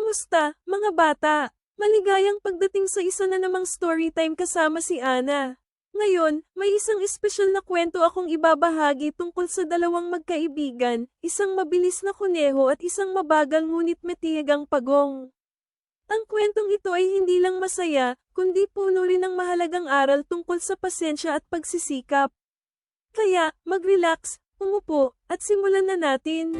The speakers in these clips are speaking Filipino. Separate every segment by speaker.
Speaker 1: Kamusta, mga bata? Maligayang pagdating sa isa na namang story time kasama si Ana. Ngayon, may isang espesyal na kwento akong ibabahagi tungkol sa dalawang magkaibigan, isang mabilis na kuneho at isang mabagal ngunit matiyagang pagong. Ang kwentong ito ay hindi lang masaya, kundi puno rin ng mahalagang aral tungkol sa pasensya at pagsisikap. Kaya, mag-relax, umupo, at simulan na natin.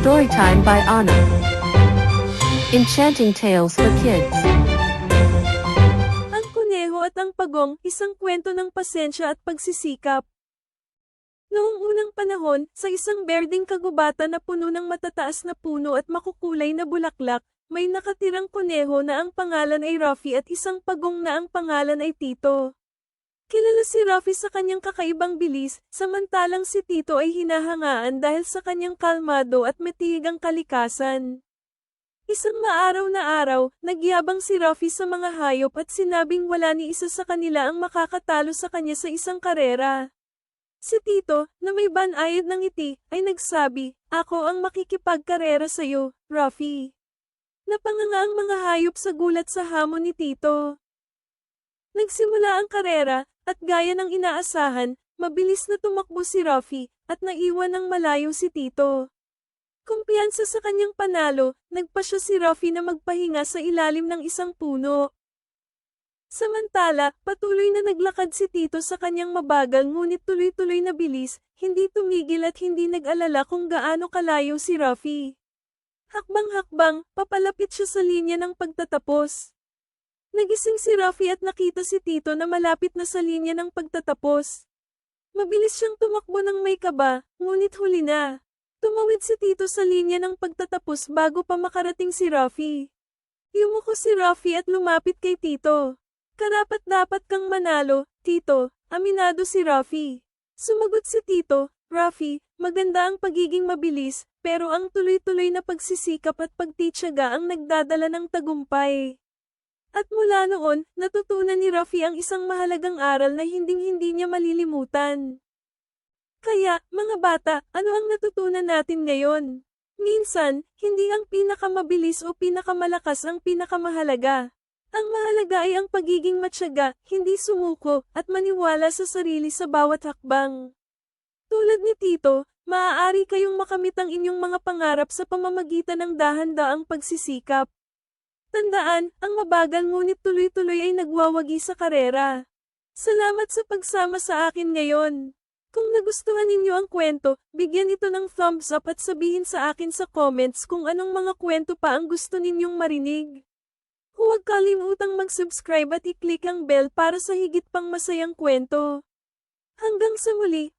Speaker 2: Storytime by Anna. Enchanting Tales for Kids.
Speaker 1: Ang kuneho at ang pagong, isang kwento ng pasensya at pagsisikap. Noong unang panahon, sa isang berding kagubatan na puno ng matataas na puno at makukulay na bulaklak, may nakatirang kuneho na ang pangalan ay Ruffy at isang pagong na ang pangalan ay Tito. Kilala si Ruffy sa kanyang kakaibang bilis, samantalang si Tito ay hinahangaan dahil sa kanyang kalmado at matigang kalikasan. Isang maaraw na araw, nagyabang si Ruffy sa mga hayop at sinabing wala ni isa sa kanila ang makakatalo sa kanya sa isang karera. Si Tito, na may banayad ng ngiti, ay nagsabi, Ako ang makikipagkarera sa'yo, Ruffy. Napanganga ang mga hayop sa gulat sa hamon ni Tito. Nagsimula ang karera, at gaya ng inaasahan, mabilis na tumakbo si Ruffy, at naiwan ng malayo si Tito. Kumpiyansa sa kanyang panalo, nagpa siya si Ruffy na magpahinga sa ilalim ng isang puno. Samantala, patuloy na naglakad si Tito sa kanyang mabagal ngunit tuloy-tuloy na bilis, hindi tumigil at hindi nag-alala kung gaano kalayo si Ruffy. Hakbang-hakbang, papalapit siya sa linya ng pagtatapos. Nagising si Ruffy at nakita si Tito na malapit na sa linya ng pagtatapos. Mabilis siyang tumakbo ng may kaba, ngunit huli na. Tumawid si Tito sa linya ng pagtatapos bago pa makarating si Ruffy. Yumuko si Ruffy at lumapit kay Tito. Karapat dapat kang manalo, Tito, aminado si Ruffy. Sumagot si Tito, Ruffy, maganda ang pagiging mabilis, pero ang tuloy-tuloy na pagsisikap at pagtityaga ang nagdadala ng tagumpay. At mula noon, natutunan ni Ruffy ang isang mahalagang aral na hinding-hindi niya malilimutan. Kaya, mga bata, ano ang natutunan natin ngayon? Minsan, hindi ang pinakamabilis o pinakamalakas ang pinakamahalaga. Ang mahalaga ay ang pagiging matyaga, hindi sumuko, at maniwala sa sarili sa bawat hakbang. Tulad ni Tito, maaari kayong makamit ang inyong mga pangarap sa pamamagitan ng dahan-daang pagsisikap. Tandaan, ang mabagal ngunit tuloy-tuloy ay nagwawagi sa karera. Salamat sa pagsama sa akin ngayon. Kung nagustuhan ninyo ang kwento, bigyan ito ng thumbs up at sabihin sa akin sa comments kung anong mga kwento pa ang gusto ninyong marinig. Huwag kalimutang mag-subscribe at i-click ang bell para sa higit pang masayang kwento. Hanggang sa muli,